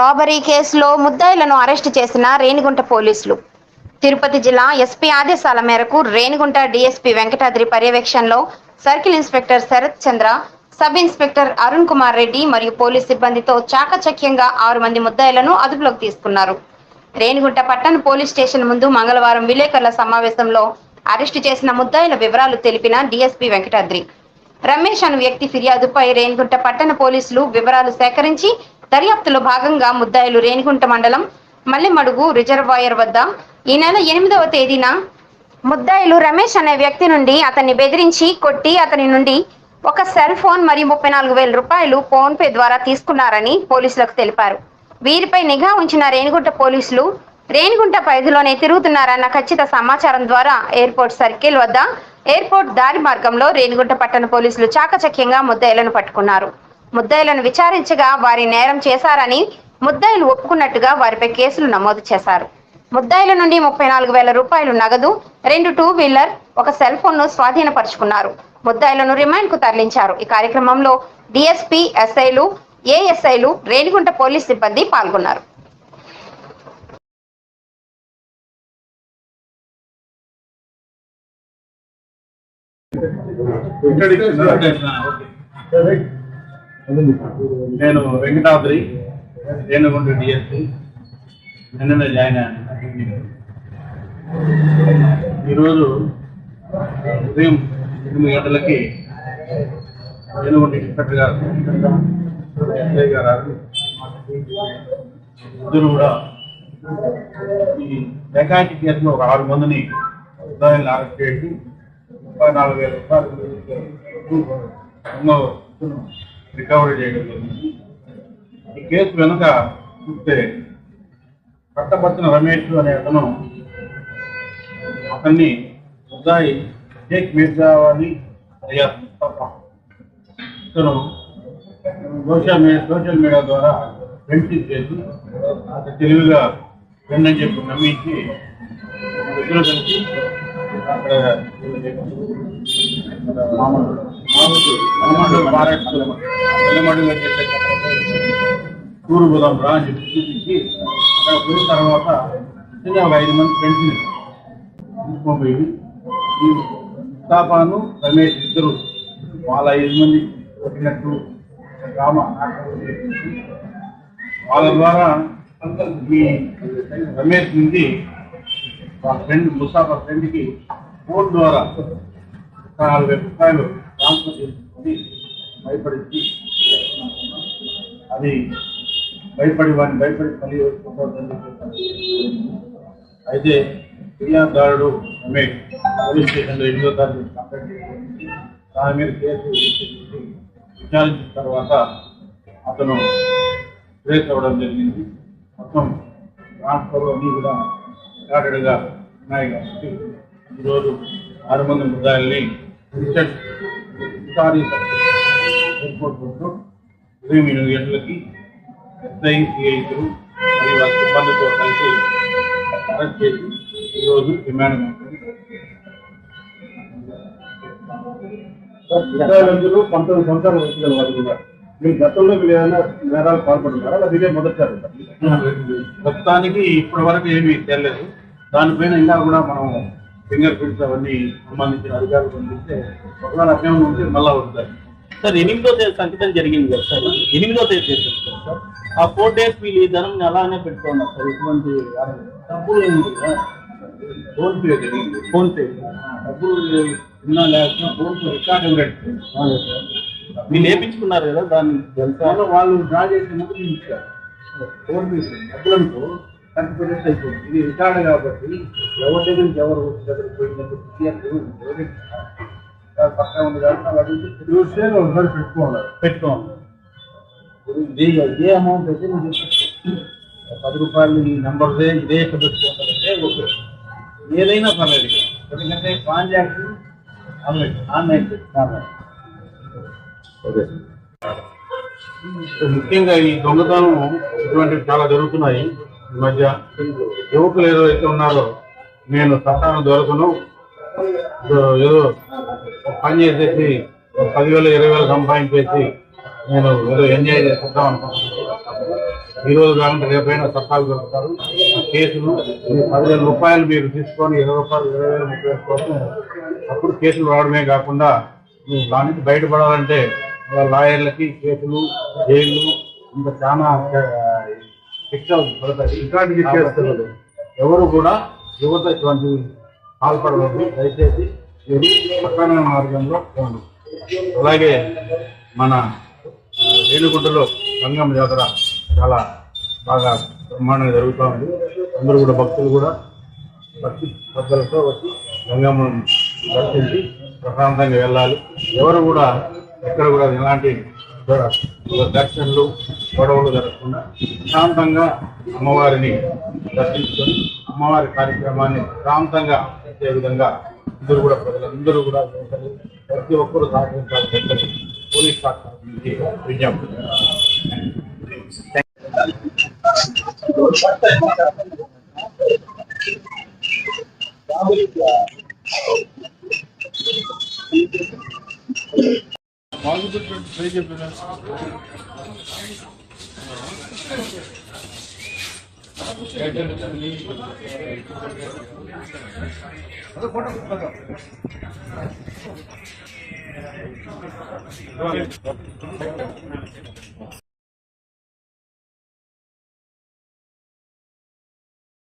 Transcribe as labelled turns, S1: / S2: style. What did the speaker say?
S1: Robbery కేసులో ముద్దాయిలను arrest చేసిన రేణిగుంట పోలీసులు. తిరుపతి జిల్లా ఎస్పీ ఆదేశాల మేరకు రేణిగుంట డీఎస్పీ వెంకటాద్రి పర్యవేక్షణలో circle inspector Sharath Chandra sub inspector Arun Kumar Reddy మరియు పోలీస్ సిబ్బందితో చాకచక్యంగా ఆరు మంది ముద్దాయిలను అదుపులోకి తీసుకున్నారు. రేణిగుంట పట్టణ పోలీస్ స్టేషన్ ముందు మంగళవారం విలేకరుల సమావేశంలో అరెస్టు చేసిన ముద్దాయిల వివరాలు తెలిపిన డీఎస్పీ వెంకటాద్రి. రమేష్ అను వ్యక్తి ఫిర్యాదుపై రేణిగుంట పట్టణ పోలీసులు వివరాలు సేకరించి దర్యాప్తులో భాగంగా ముద్దాయిలు రేణిగుంట మండలం మల్లెమడుగు రిజర్వాయర్ వద్ద ఈ నెల ఎనిమిదవ తేదీన ముద్దాయిలు రమేష్ అనే వ్యక్తి నుండి అతన్ని బెదిరించి కొట్టి అతని నుండి ఒక సెల్ ఫోన్ మరియు ముప్పై నాలుగు వేల రూపాయలు ఫోన్ పే ద్వారా తీసుకున్నారని పోలీసులకు తెలిపారు. వీరిపై నిఘా ఉంచిన రేణిగుంట పోలీసులు రేణిగుంట పరిధిలోనే తిరుగుతున్నారన్న ఖచ్చిత సమాచారం ద్వారా ఎయిర్పోర్ట్ సర్కిల్ వద్ద ఎయిర్పోర్ట్ దారి మార్గంలో రేణిగుంట పట్టణ పోలీసులు చాకచక్యంగా ముద్దాయిలను పట్టుకున్నారు. ముద్దాయిలను విచారించగా వారి నేరం చేశారని ముద్దాయిలు ఒప్పుకున్నట్టుగా వారిపై కేసులు నమోదు చేశారు. ముద్దాయిల నుండి ముప్పై నాలుగు వేల రూపాయలు నగదు రెండు టూ వీలర్ ఒక సెల్ ఫోన్ను స్వాధీనపరుచుకున్నారు. ముద్దాయిలను రిమాండ్కు తరలించారు. ఈ కార్యక్రమంలో డిఎస్పీ ఎస్ఐలు ఏఎస్ఐలు రేణిగుంట పోలీస్ సిబ్బంది పాల్గొన్నారు.
S2: నేను వెంకటాద్రి రేణుగుంట డిఎస్పి నిన్ననే జాయిన్ అయ్యాను. ఈరోజు ఉదయం ఎనిమిది గంటలకి రేణుగుంట ఇన్స్పెక్టర్ గారు ఎస్ఐ గారు ఇద్దరు కూడా ఈ డెకాయిటీ కేసులో ఒక ఆరు మందిని ఉదయాన్ని అరెస్ట్ చేసి ముప్పై నాలుగు వేల రూపాయలు ఎన్నో వస్తువులను రికవరీ చేయడం జరిగింది. ఈ కేసు వెనుక చూస్తే పట్టపర్చిన రమేష్ అనే అతను అతన్ని ముద్దాయి షేక్ మీర్జా అని అలియాస్ ఇతను సోషల్ మీడియా సోషల్ మీడియా ద్వారా ఫ్రెండ్షిప్ చేసి తెలివిగా ఫ్రెండ్ అని చెప్పి నమ్మించి ఇద్దరు కలిసి అక్కడ టూరు పోదాం రా అని చెప్పి చూపించి అక్కడ పోయిన తర్వాత నిజంగా ఒక ఐదు మంది ఫ్రెండ్స్ని తీసుకొని ఈ ముస్తాఫాను రమేష్ ఇద్దరు వాళ్ళ ఐదు మంది కొట్టినట్టు డ్రామా వాళ్ళ ద్వారా ఈ రమేష్ నుండి వాళ్ళ ఫ్రెండ్ ముసాఫా ఫ్రెండ్కి ఫోన్ ద్వారా నాలుగు వేల రూపాయలు ట్రాన్స్ఫర్ చేసుకుని భయపడించి అది భయపడి వాడిని భయపడి మళ్ళీ వేసుకోవద్దని చెప్పి అయితే ఫిర్యాదుదారుడు రమేష్ పోలీస్ స్టేషన్లో ఎనిమిదో తారీఖు కంప్లైంట్ దాని మీద కేసు చేసి విచారించిన తర్వాత అతను ట్రేస్ అవ్వడం జరిగింది. మొత్తం ట్రాన్స్ఫర్ అన్నీ కూడా రికార్డెడ్గా ఉన్నాయి కాబట్టి ఈరోజు ఆరు మంది ముద్దాయిల్ని రిచర్డ్ సారీ ఎయిర్పోర్ట్ ఉదయం ఎనిమిది గంటలకి ఎస్ఐ సిఐలు మరియు వారి సిబ్బందితో కలిసి అరెస్ట్ చేసి ఈరోజు రిమాండ్
S3: విద్యార్థులు పంతొమ్మిది సంవత్సరాల వయసు గల వారు ఉన్నారు మీ గతంలో మీరు ఏమైనా నేరాలు పాల్పడుతున్నారా లేదా ఇదే మొదటిసారి?
S2: ప్రస్తుతానికి ఇప్పటి వరకు ఏమీ తెలియదు. దానిపైన ఇంకా కూడా మనం ఫింగర్ ప్రింట్స్ అవన్నీ సంబంధించిన అధికారులు పంపిస్తే ఒకవేళ అర్థం ఉంటే మళ్ళా వస్తారు
S4: సార్ ఎనిమిదో తేదీ సంకటం జరిగింది కదా సార్? ఎనిమిదో తేదీ కదా సార్? ఆ ఫోర్ డేస్ వీళ్ళు ఈ ధనం అలానే పెట్టుకున్నారు సార్? ఎటువంటి
S2: డబ్బులు ఫోన్ పే జరిగింది.
S4: ఫోన్ పే.
S2: డబ్బులు ఉన్నా లేకపోయినా ఫోన్ పే రికార్డ్ ఇవ్వలేదు
S4: వీళ్ళు వేపించుకున్నారు కదా దాన్ని.
S2: వాళ్ళు డ్రా చేసిన ముందు నేను ఇచ్చారు ఫోన్ పే డబ్బులు అనుకో పర్సెంట్ అయిపోయింది. ఇది రికార్డ్ కాబట్టి ఎవరి దగ్గర నుంచి ఎవరు దగ్గర పోయిందంటే ఎవరి పక్కన ఉంది కాబట్టి అడిగితే
S3: చూస్తే ఒకసారి పెట్టుకోవాలి.
S2: ఇది అమౌంట్ అయితే నేను చెప్పచ్చు. పది రూపాయలు ఈ నెంబర్దే ఇదే పెట్టుకోవాలంటే ఓకే. ఏదైనా పర్లేదు. ఎందుకంటే ట్రాన్సాక్షన్ ఆన్లైన్ ఆన్లైన్ ఓకే. ముఖ్యంగా ఈ దొంగతనం ఇటువంటివి చాలా జరుగుతున్నాయి. ఈ మధ్య యువకులు ఏదో అయితే ఉన్నారో నేను చట్టాన్ని దొరకను. ఏదో పని చేసేసి పదివేల పదివేలు ఇరవై వేలు సంపాదించేసి నేను ఏదో ఎంజాయ్ చేస్తాం అనుకుంటున్నాను. ఈ రోజు కాకుండా రేపైనా చట్టాలు దొరుకుతారు. ఆ కేసులు పదివేల రూపాయలు మీరు తీసుకొని ఇరవై రూపాయలు ఇరవై వేలు ముప్పై కోసం అప్పుడు కేసులు రావడమే కాకుండా మీరు దాని నుంచి బయటపడాలంటే లాయర్లకి కేసులు జైళ్ళు ఇంకా చాలా పడతాయి. ఇట్లాంటి కేసులు ఎవరు కూడా యువత ఇటువంటి పాల్పడవద్దు. దయచేసి మీరు సక్రమైన మార్గంలో పోండి. అలాగే మన రేణిగుంటలో గంగమ్మ జాతర చాలా బాగా బ్రహ్మాండంగా జరుగుతూ ఉంది. అందరూ కూడా భక్తులు కూడా భక్తి శ్రద్ధలతో వచ్చి గంగమ్మను దర్శించి ప్రశాంతంగా వెళ్ళాలి. ఎవరు కూడా ఎక్కడ కూడా ఎలాంటి దర్శనలు గొడవలు జరగకుండా శాంతంగా అమ్మవారిని దర్శించుకొని అమ్మవారి కార్యక్రమాన్ని ప్రాంతంగా చేసే విధంగా ఇద్దరు కూడా ప్రజలందరూ కూడా ప్రతి ఒక్కరు సహకరించాలని పోలీస్ శాఖ నుంచి విజ్ఞప్తి Thank you. come to try your parents. Okay.